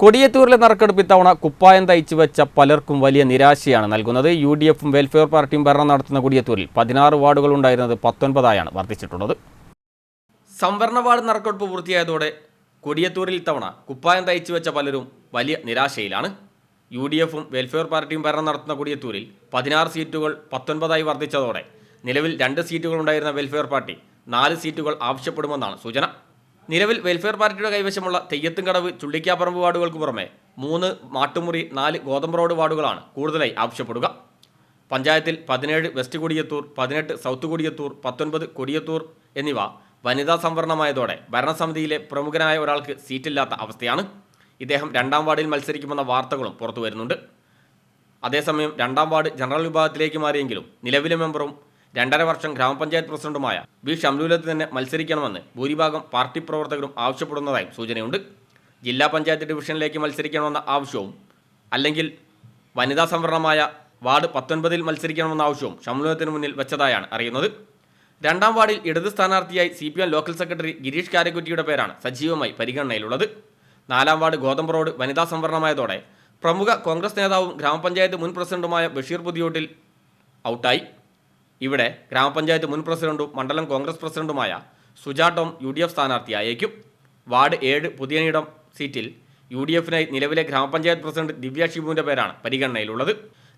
കൊടിയത്തൂരിലെ നറുക്കെടുപ്പ് ഇത്തവണ കുപ്പായം തയ്ച്ചു വെച്ച പലർക്കും വലിയ നിരാശയാണ് നൽകുന്നത്. യു ഡി എഫും വെൽഫെയർ പാർട്ടിയും ഭരണം നടത്തുന്ന കൊടിയത്തൂരിൽ പതിനാറ് വാർഡുകൾ ഉണ്ടായിരുന്നത് പത്തൊൻപതായാണ് വർദ്ധിച്ചിട്ടുള്ളത്. സംവരണ വാർഡ് നറുക്കെടുപ്പ് പൂർത്തിയായതോടെ കൊടിയത്തൂരിൽ ഇത്തവണ കുപ്പായം തയ്ച്ചു വെച്ച പലരും വലിയ നിരാശയിലാണ്. യു ഡി എഫും വെൽഫെയർ പാർട്ടിയും ഭരണം നടത്തുന്ന കൊടിയത്തൂരിൽ പതിനാറ് സീറ്റുകൾ പത്തൊൻപതായി വർദ്ധിച്ചതോടെ നിലവിൽ രണ്ട് സീറ്റുകൾ ഉണ്ടായിരുന്ന വെൽഫെയർ പാർട്ടി നാല് സീറ്റുകൾ ആവശ്യപ്പെടുമെന്നാണ് സൂചന. നിലവിൽ വെൽഫെയർ പാർട്ടിയുടെ കൈവശമുള്ള തെയ്യത്തുംകടവ് ചുള്ളിക്കാപ്പറമ്പ് വാർഡുകൾക്ക് പുറമെ മൂന്ന് മാട്ടുമുറി നാല് ഗോതമ്പ് റോഡ് വാർഡുകളാണ് കൂടുതലായി ആവശ്യപ്പെടുക. പഞ്ചായത്തിൽ പതിനേഴ് വെസ്റ്റ് കൊടിയത്തൂർ പതിനെട്ട് സൗത്ത് കൊടിയത്തൂർ പത്തൊൻപത് കൊടിയത്തൂർ എന്നിവ വനിതാ സംവരണമായതോടെ ഭരണസമിതിയിലെ പ്രമുഖനായ ഒരാൾക്ക് സീറ്റില്ലാത്ത അവസ്ഥയാണ്. ഇദ്ദേഹം രണ്ടാം വാർഡിൽ മത്സരിക്കുമെന്ന വാർത്തകളും പുറത്തു വരുന്നുണ്ട് അതേസമയം രണ്ടാം വാർഡ് ജനറൽ വിഭാഗത്തിലേക്ക് മാറിയെങ്കിലും നിലവിലെ മെമ്പറും രണ്ടര വർഷം ഗ്രാമപഞ്ചായത്ത് പ്രസിഡന്റുമായ വി ഷംലൂലത്ത് തന്നെ മത്സരിക്കണമെന്ന് ഭൂരിഭാഗം പാർട്ടി പ്രവർത്തകരും ആവശ്യപ്പെടുന്നതായും സൂചനയുണ്ട്. ജില്ലാ പഞ്ചായത്ത് ഡിവിഷനിലേക്ക് മത്സരിക്കണമെന്ന ആവശ്യവും അല്ലെങ്കിൽ വനിതാ സംവരണമായ വാർഡ് പത്തൊൻപതിൽ മത്സരിക്കണമെന്ന ആവശ്യവും ഷംലൂലത്തിന് മുന്നിൽ വെച്ചതായാണ് അറിയുന്നത്. രണ്ടാം വാർഡിൽ ഇടത് സ്ഥാനാർത്ഥിയായി C P M local secretary Girish കാരക്കുറ്റിയുടെ പേരാണ് സജീവമായി പരിഗണനയിലുള്ളത്. നാലാം വാർഡ് ഗോതമ്പ് റോഡ് വനിതാ സംവരണമായതോടെ പ്രമുഖ കോൺഗ്രസ് നേതാവും ഗ്രാമപഞ്ചായത്ത് മുൻ പ്രസിഡന്റുമായ ബഷീർ പുതിയോട്ടിൽ ഔട്ടായി. ഇവിടെ ഗ്രാമപഞ്ചായത്ത് മുൻ പ്രസിഡന്റും മണ്ഡലം കോൺഗ്രസ് പ്രസിഡന്റുമായ Suja Tom U D F സ്ഥാനാർത്ഥിയായേക്കും ward ഏഴ് പുതിയനിടം സീറ്റിൽ യു ഡി എഫിനായി നിലവിലെ ഗ്രാമപഞ്ചായത്ത് പ്രസിഡന്റ് ദിവ്യ ഷിബുവിന്റെ പേരാണ് പരിഗണനയിലുള്ളത്.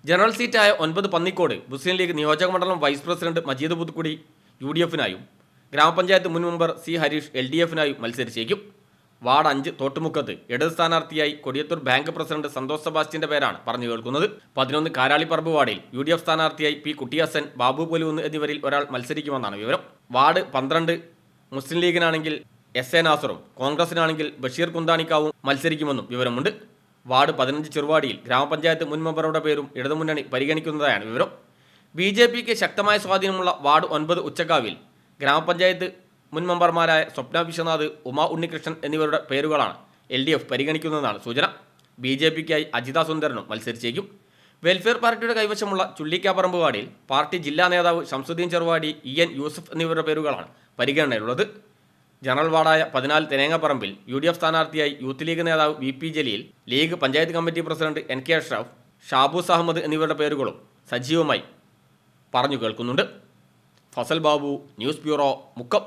ജനറൽ സീറ്റായ ഒൻപത് പന്നിക്കോട് മുസ്ലിം ലീഗ് നിയോജക മണ്ഡലം vice president Majeed Puthukkudi U D എഫിനായും ഗ്രാമപഞ്ചായത്ത് മുൻ member C Hareesh L D എഫിനായും മത്സരിച്ചേക്കും. വാർഡ് അഞ്ച് തോട്ടുമുക്കത്ത് ഇടത് സ്ഥാനാർത്ഥിയായി കൊടിയത്തൂർ ബാങ്ക് പ്രസിഡന്റ് സന്തോഷ് സെബാസ്റ്റ്യന്റെ പേരാണ് പറഞ്ഞു കേൾക്കുന്നത്. പതിനൊന്ന് കാരാളിപ്പറമ്പ് വാർഡിൽ യു ഡി എഫ് സ്ഥാനാർത്ഥിയായി പി കുട്ടിയാസൻ ബാബു പൊലുന്ന് എന്നിവരിൽ ഒരാൾ മത്സരിക്കുമെന്നാണ് വിവരം. വാർഡ് പന്ത്രണ്ട് മുസ്ലിം ലീഗിനാണെങ്കിൽ എസ് എ നാസറും കോൺഗ്രസിനാണെങ്കിൽ ബഷീർ കുന്താണിക്കാവും മത്സരിക്കുമെന്നും വിവരമുണ്ട്. വാർഡ് പതിനഞ്ച് ചെറുവാടിയിൽ ഗ്രാമപഞ്ചായത്ത് മുൻ മെമ്പറുടെ പേരും ഇടതുമുന്നണി പരിഗണിക്കുന്നതായാണ് വിവരം. ബി ജെ പിക്ക് ശക്തമായ സ്വാധീനമുള്ള വാർഡ് ഒൻപത് ഉച്ചക്കാവിൽ ഗ്രാമപഞ്ചായത്ത് മുൻ മെമ്പർമാരായ സ്വപ്ന വിശ്വനാഥ് ഉമാ ഉണ്ണികൃഷ്ണൻ എന്നിവരുടെ പേരുകളാണ് എൽ ഡി എഫ് പരിഗണിക്കുന്നതെന്നാണ് സൂചന. ബി ജെ പിക്കായി അജിത സുന്ദരനും മത്സരിച്ചേക്കും. വെൽഫെയർ പാർട്ടിയുടെ കൈവശമുള്ള ചുള്ളിക്കാപ്പറമ്പ് വാർഡിൽ പാർട്ടി ജില്ലാ നേതാവ് ഷംസുദ്ദീൻ ചെറുവാടി ഇ എൻ യൂസഫ് എന്നിവരുടെ പേരുകളാണ് പരിഗണനയിലുള്ളത്. ജനറൽ വാർഡായ പതിനാല് തെനേങ്ങപ്പറമ്പിൽ യു ഡി എഫ് സ്ഥാനാർത്ഥിയായി യൂത്ത് ലീഗ് നേതാവ് V P Jaleel League panchayat committee president N K Ashraf Shaboos Ahmed എന്നിവരുടെ പേരുകളും സജീവമായി പറഞ്ഞു കേൾക്കുന്നുണ്ട്. Fazal Babu news bureau Mukkam.